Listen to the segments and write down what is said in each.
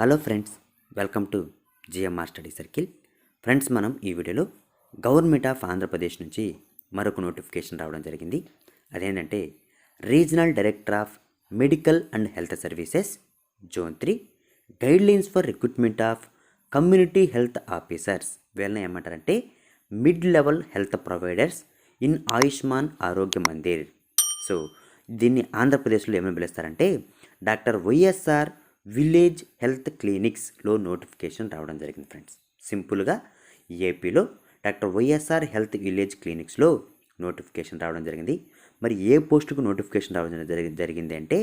Hello friends welcome to GMR study circle. Friends మనం ఈ వీడియోలో గవర్నమెంట్ ఆఫ్ ఆంధ్రప్రదేశ్ నుంచి మరొక నోటిఫికేషన్ రావడం జరిగింది. అదేంటంటే regional director of medical and health services zone three guidelines for recruitment of community health officers. వీళ్ళని ఏమంటారంటే mid level health providers in Ayushman Arogya Mandir. So దీన్ని ఆంధ్రప్రదేశ్లో ఏమని పిలుస్తారంటే డాక్టర్ వైఎస్ఆర్ విలేజ్ హెల్త్ క్లినిక్స్లో నోటిఫికేషన్ రావడం జరిగింది ఫ్రెండ్స్. సింపుల్గా ఏపీలో డాక్టర్ వైఎస్ఆర్ హెల్త్ విలేజ్ క్లినిక్స్లో నోటిఫికేషన్ రావడం జరిగింది. మరి ఏ పోస్టుకు నోటిఫికేషన్ రావడం జరిగి జరిగింది అంటే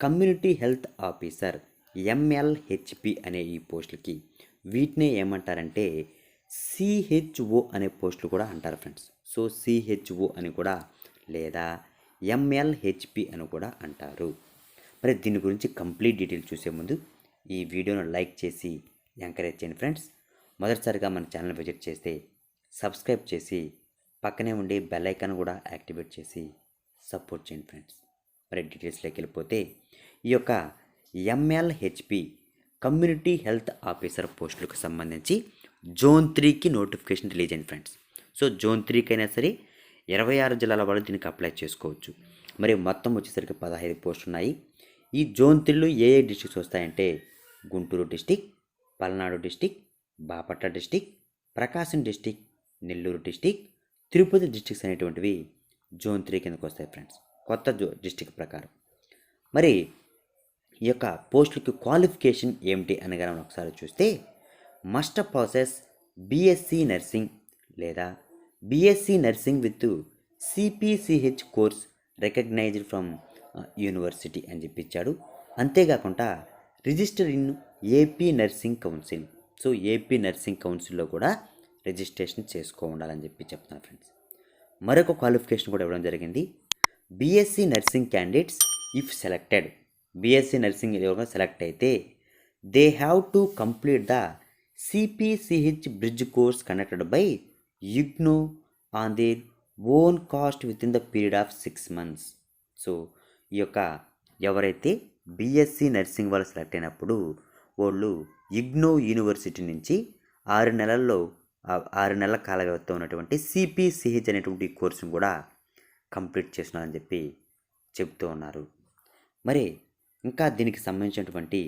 కమ్యూనిటీ హెల్త్ ఆఫీసర్ ఎంఎల్హెచ్పి అనే ఈ పోస్టులకి. వీటినే ఏమంటారంటే సిహెచ్ఓ అనే పోస్టులు కూడా అంటారు ఫ్రెండ్స్. సో సిహెచ్ఓ అని కూడా లేదా ఎంఎల్హెచ్పి అని కూడా అంటారు. మరి దీని గురించి కంప్లీట్ డీటెయిల్ చూసే ముందు ఈ వీడియోను లైక్ చేసి ఎంకరేజ్ చేయండి ఫ్రెండ్స్. మొదటిసారిగా మన ఛానల్ విజిట్ చేస్తే సబ్స్క్రైబ్ చేసి పక్కనే ఉండే బెల్ ఐకాన్ కూడా యాక్టివేట్ చేసి సపోర్ట్ చేయండి ఫ్రెండ్స్. మరి డీటెయిల్స్లోకి వెళ్ళిపోతే ఈ యొక్క ఎంఎల్హెచ్పి కమ్యూనిటీ హెల్త్ ఆఫీసర్ పోస్టులకు సంబంధించి జోన్ త్రీకి నోటిఫికేషన్ రిలీజ్ అయింది ఫ్రెండ్స్. సో జోన్ త్రీకి అయినా సరే ఇరవై ఆరు జిల్లాల వాళ్ళు దీనికి అప్లై చేసుకోవచ్చు. మరి మొత్తం వచ్చేసరికి పదహైదు పోస్టులు ఉన్నాయి ఈ జోన్ త్రీలో ఏ ఏ డిస్టిక్స్ వస్తాయంటే Guntur district Palnadu district Bapatla district Prakasam district Nellore district Tirupati districts అనేటువంటివి జోన్ త్రీ కిందకు వస్తాయి ఫ్రెండ్స్. కొత్త జో డిస్టిక్ ప్రకారం. మరి ఈ యొక్క పోస్టులకి క్వాలిఫికేషన్ ఏమిటి అనగా మనం ఒకసారి చూస్తే మస్ట్ ప్రాసెస్ బీఎస్సీ నర్సింగ్ లేదా BSc nursing with CPCH course recognised from university అని చెప్పించాడు. అంతేకాకుండా register in AP nursing council. So AP nursing కౌన్సిల్లో కూడా రిజిస్ట్రేషన్ చేసుకో ఉండాలని చెప్పి చెప్తున్నాను ఫ్రెండ్స్. మరొక క్వాలిఫికేషన్ కూడా ఇవ్వడం జరిగింది. BSc nursing candidates if selected BSc nursing ఎవరైనా సెలెక్ట్ అయితే they have to complete the CPCH bridge course conducted by IGNOU on their own cost within the period of six months so ఈ యొక్క ఎవరైతే BSc nursing వాళ్ళు select అయినప్పుడు వాళ్ళు IGNOU university నుంచి ఆరు నెలల్లో ఆరు నెలల కాల వ్యవధితో ఉన్నటువంటి సిపిసిహెచ్ అనేటువంటి కోర్సును కూడా కంప్లీట్ చేస్తున్నారని చెప్పి చెప్తూ ఉన్నారు. మరి ఇంకా దీనికి సంబంధించినటువంటి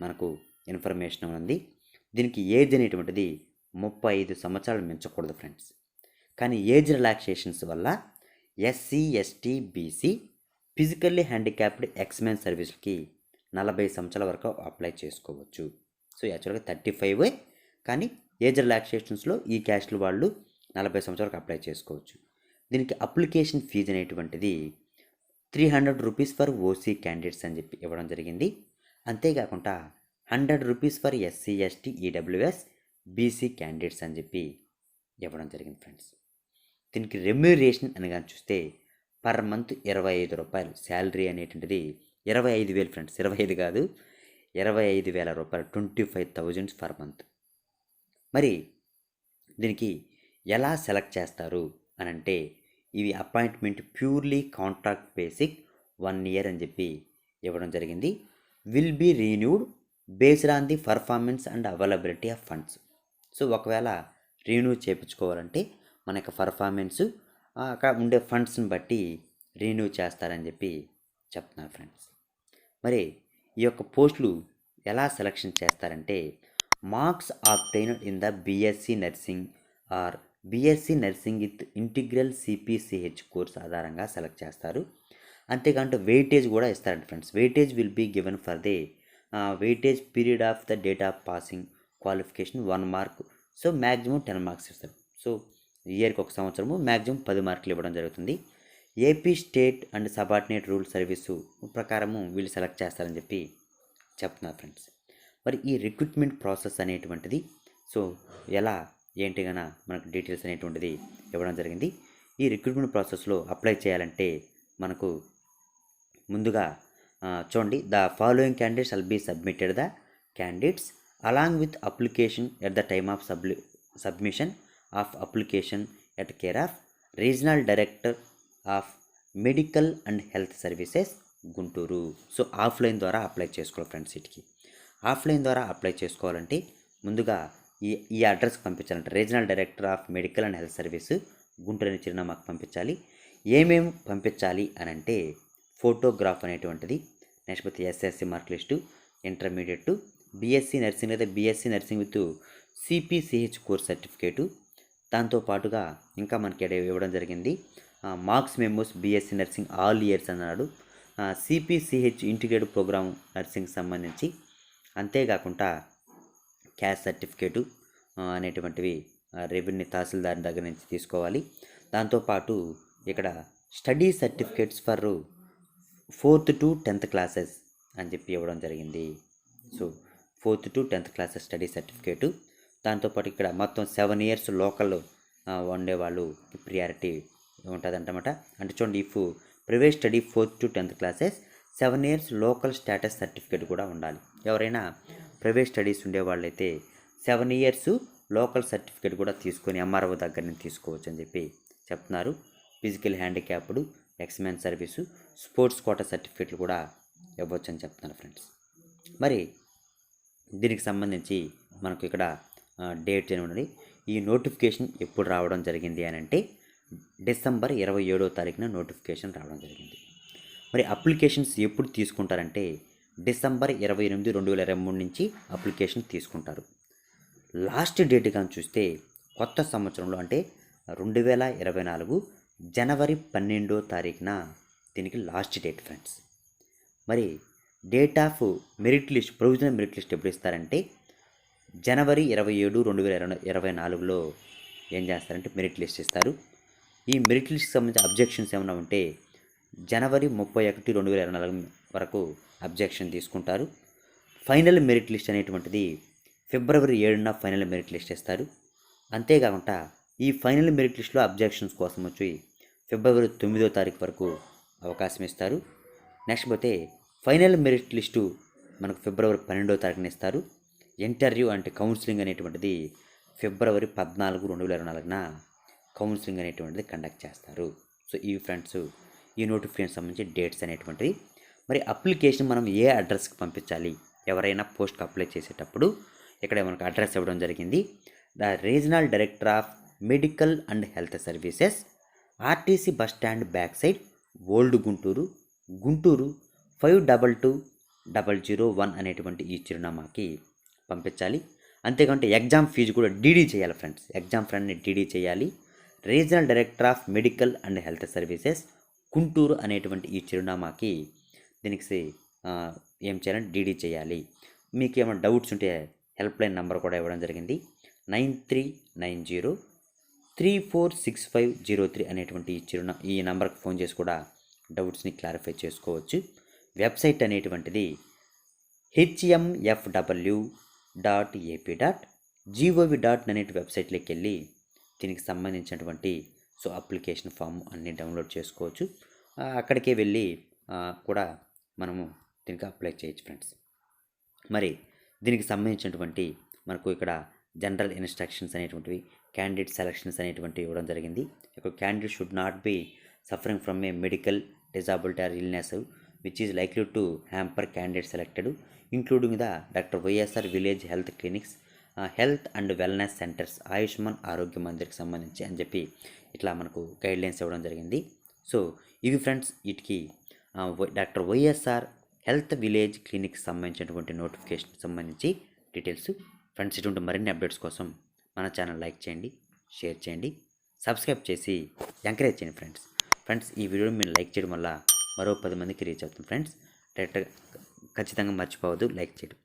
మనకు ఇన్ఫర్మేషన్ ఉంది. దీనికి ఏజ్ అనేటువంటిది ముప్పై ఐదు సంవత్సరాలు మించకూడదు ఫ్రెండ్స్. కానీ ఏజ్ రిలాక్సేషన్స్ వల్ల SC ST BC physically handicapped ex men సర్వీస్కి నలభై సంవత్సరాల వరకు అప్లై చేసుకోవచ్చు. సో యాక్చువల్గా థర్టీ ఫైవ్ కానీ ఏజ్ రిలాక్సేషన్స్లో ఈ క్యాస్ట్లు వాళ్ళు నలభై సంవత్సరాలకు అప్లై చేసుకోవచ్చు. దీనికి అప్లికేషన్ ఫీజు అనేటువంటిది three hundred rupees for OC candidates అని చెప్పి ఇవ్వడం జరిగింది. అంతేకాకుండా hundred rupees for SC ST EWS BC candidates అని చెప్పి ఇవ్వడం జరిగింది ఫ్రెండ్స్. దీనికి రెమ్యూరేషన్ అనగా చూస్తే పర్ మంత్ ఇరవై ఐదు రూపాయలు. శాలరీ అనేటువంటిది ఇరవై ఐదు వేలు ఫ్రెండ్స్. ఇరవై ఐదు కాదు ఇరవై ఐదు వేల రూపాయలు. Twenty five thousands per month. మరి దీనికి ఎలా సెలెక్ట్ చేస్తారు అని అంటే ఇవి appointment purely contract basic one year అని చెప్పి ఇవ్వడం జరిగింది. Will be renewed based on the performance and availability of funds. So ఒకవేళ రీన్యూ చేయించుకోవాలంటే మన యొక్క పర్ఫార్మెన్స్ ఉండే ఫండ్స్ని బట్టి రెన్యూ చేస్తారని చెప్పి చెప్తున్నారు ఫ్రెండ్స్. మరి ఈ యొక్క పోస్టులు ఎలా సెలక్షన్ చేస్తారంటే marks obtain in the BSc nursing or BSc nursing with integral CPCH course ఆధారంగా సెలెక్ట్ చేస్తారు. అంతేకాకుండా వెయిటేజ్ కూడా ఇస్తారండి friends. Weightage will be given for the weightage period of the date of passing qualification one mark. So maximum ten marks ఇస్తారు. So ఇయర్కి ఒక సంవత్సరము maximum పది మార్కులు ఇవ్వడం జరుగుతుంది. AP state and subordinate rule service ప్రకారము వీళ్ళు సెలెక్ట్ చేస్తారని చెప్పి చెప్తున్నారు ఫ్రెండ్స్. మరి ఈ రిక్రూట్మెంట్ ప్రాసెస్ అనేటువంటిది సో ఎలా ఏంటి గన మనకు డీటెయిల్స్ అనేటువంటిది ఇవ్వడం జరిగింది. ఈ రిక్రూట్మెంట్ ప్రాసెస్లో అప్లై చేయాలంటే మనకు ముందుగా చూడండి the following candidates all be submitted the candidates along with application at the time of సబ్లి submission of application at care of regional director of medical and health services Guntur. So offline ద్వారా apply చేసుకోవాలి friends వీటికి offline ద్వారా apply చేసుకోవాలంటే ముందుగా ఈ ఈ అడ్రస్కి పంపించాలంటే regional director of medical and health service Guntur అనే చిరునామాకు పంపించాలి. ఏమేమి పంపించాలి అని అంటే ఫోటోగ్రాఫ్ అనేటువంటిది నెక్స్ట్ పోతే SSC mark list intermediate BSc nursing లేదా BSc nursing with CPCH course certificate దాంతో పాటుగా ఇంకా మనకి ఇవ్వడం జరిగింది? Marks memos BSc nursing all years అన్నాడు. సిపిసిహెచ్ ఇంటిగ్రేటెడ్ ప్రోగ్రామ్ నర్సింగ్ సంబంధించి అంతేకాకుండా క్యాస్ట్ సర్టిఫికేటు అనేటువంటివి రెవెన్యూ తహసీల్దార్ దగ్గర నుంచి తీసుకోవాలి. దాంతోపాటు ఇక్కడ study certificates for fourth to tenth classes అని చెప్పి ఇవ్వడం జరిగింది. So fourth to tenth classes study certificate. దాంతోపాటు ఇక్కడ మొత్తం సెవెన్ ఇయర్స్ లోకల్ ఉండేవాళ్ళు ప్రియారిటీ ఉంటుందంటమాట. అంటే చూడండి if private study fourth to tenth classes seven years local status certificate కూడా ఉండాలి. ఎవరైనా ప్రైవేట్ స్టడీస్ ఉండేవాళ్ళైతే సెవెన్ ఇయర్స్ లోకల్ సర్టిఫికేట్ కూడా తీసుకొని ఎంఆర్ఓ దగ్గర నుంచి తీసుకోవచ్చు అని చెప్పి చెప్తున్నారు. Physical handicapped ex men service sports quota సర్టిఫికేట్లు కూడా ఇవ్వచ్చు అని చెప్తున్నారు ఫ్రెండ్స్. మరి దీనికి సంబంధించి మనకు ఇక్కడ డేట్ ఉన్నది. ఈ నోటిఫికేషన్ ఎప్పుడు రావడం జరిగింది అని అంటే డిసెంబర్ ఇరవై ఏడో తారీఖున నోటిఫికేషన్ రావడం జరిగింది. మరి అప్లికేషన్స్ ఎప్పుడు తీసుకుంటారంటే డిసెంబర్ ఇరవై ఎనిమిది రెండు వేల ఇరవై మూడు నుంచి అప్లికేషన్ తీసుకుంటారు. లాస్ట్ డేట్ కానీ చూస్తే కొత్త సంవత్సరంలో అంటే రెండు వేల ఇరవై నాలుగు జనవరి పన్నెండో తారీఖున దీనికి లాస్ట్ డేట్ ఫ్రెండ్స్. మరి date of merit list provisional merit list ఎప్పుడు ఇస్తారంటే జనవరి ఇరవై ఏడు రెండు వేల ఇరవై ఇరవై నాలుగులో ఏం చేస్తారంటే మెరిట్ లిస్ట్ ఇస్తారు. ఈ మెరిట్ లిస్ట్కి సంబంధించిన అబ్జెక్షన్స్ ఏమైనా ఉంటే జనవరి ముప్పై ఒకటి రెండు వేల ఇరవై నాలుగు వరకు అబ్జెక్షన్ తీసుకుంటారు. ఫైనల్ మెరిట్ లిస్ట్ అనేటువంటిది ఫిబ్రవరి ఏడున ఫైనల్ మెరిట్ లిస్ట్ ఇస్తారు. అంతేకాకుండా ఈ ఫైనల్ మెరిట్ లిస్ట్లో అబ్జెక్షన్స్ కోసం వచ్చి ఫిబ్రవరి తొమ్మిదో తారీఖు వరకు అవకాశం ఇస్తారు. నెక్స్ట్ పోతే ఫైనల్ మెరిట్ లిస్టు మనకు ఫిబ్రవరి పన్నెండో తారీఖున ఇస్తారు. ఇంటర్వ్యూ అంటే కౌన్సిలింగ్ అనేటువంటిది ఫిబ్రవరి పద్నాలుగు రెండు వేల ఇరవై నాలుగున కౌన్సిలింగ్ అనేటువంటిది కండక్ట్ చేస్తారు. సో ఈ ఫ్రెండ్స్ ఈ నోటిఫికేషన్ సంబంధించి డేట్స్ అనేటువంటివి. మరి అప్లికేషన్ మనం ఏ అడ్రస్కి పంపించాలి? ఎవరైనా పోస్ట్కి అప్లై చేసేటప్పుడు ఇక్కడ మనకు అడ్రస్ ఇవ్వడం జరిగింది. The regional director of medical and health services RTC bus stand back side old Guntur Guntur five double two double zero one అనేటువంటి ఈ చిరునామాకి పంపించాలి. అంతేకాకుంటే ఎగ్జామ్ ఫీజు కూడా డీడీ చేయాలి ఫ్రెండ్స్. ఎగ్జామ్ ఫ్రెండ్ని డీడీ చేయాలి. Regional director of medical and health services Guntur అనేటువంటి ఈ చిరునామాకి దీనికి ఏం చేయాలంటే డీడీ చేయాలి. మీకు ఏమైనా డౌట్స్ ఉంటే హెల్ప్ లైన్ నెంబర్ కూడా ఇవ్వడం జరిగింది. Nine three nine zero three four six five zero three అనేటువంటి ఈ చిరునా ఈ నెంబర్కి ఫోన్ చేసి కూడా డౌట్స్ని క్లారిఫై చేసుకోవచ్చు. వెబ్సైట్ అనేటువంటిది HMFW dot AP dot GOV dot అనేటి వెబ్సైట్లోకి వెళ్ళి దీనికి సంబంధించినటువంటి సో అప్లికేషన్ ఫామ్ అన్నీ డౌన్లోడ్ చేసుకోవచ్చు. అక్కడికే వెళ్ళి కూడా మనము దీనికి అప్లై చేయొచ్చు ఫ్రెండ్స్. మరి దీనికి సంబంధించినటువంటి మనకు ఇక్కడ జనరల్ ఇన్స్ట్రక్షన్స్ అనేటువంటివి క్యాండిడేట్ సెలక్షన్స్ అనేటువంటివి ఇవ్వడం జరిగింది. ఇక్కడ candidate should not be suffering from a medical disability or illness which is likely to hamper candidate selected. Including the doctor YSR village health clinics health and wellness centres Ayushman Arogya మందిర్కి సంబంధించి అని చెప్పి ఇట్లా మనకు guidelines ఇవ్వడం జరిగింది. So ఇవి friends వీటికి doctor YSR health village క్లినిక్కి సంబంధించినటువంటి నోటిఫికేషన్ సంబంధించి డీటెయిల్స్. ఫ్రెండ్స్ ఇటువంటి మరిన్ని అప్డేట్స్ కోసం మన ఛానల్ లైక్ చేయండి షేర్ చేయండి సబ్స్క్రైబ్ చేసి ఎంకరేజ్ చేయండి ఫ్రెండ్స్. ఫ్రెండ్స్ ఈ వీడియోని మీరు లైక్ చేయడం వల్ల మరో పది మందికి రీచ్ అవుతుంది ఫ్రెండ్స్. డైరెక్ట్గా ఖచ్చితంగా మర్చిపోవద్దు. లైక్ చేయడం.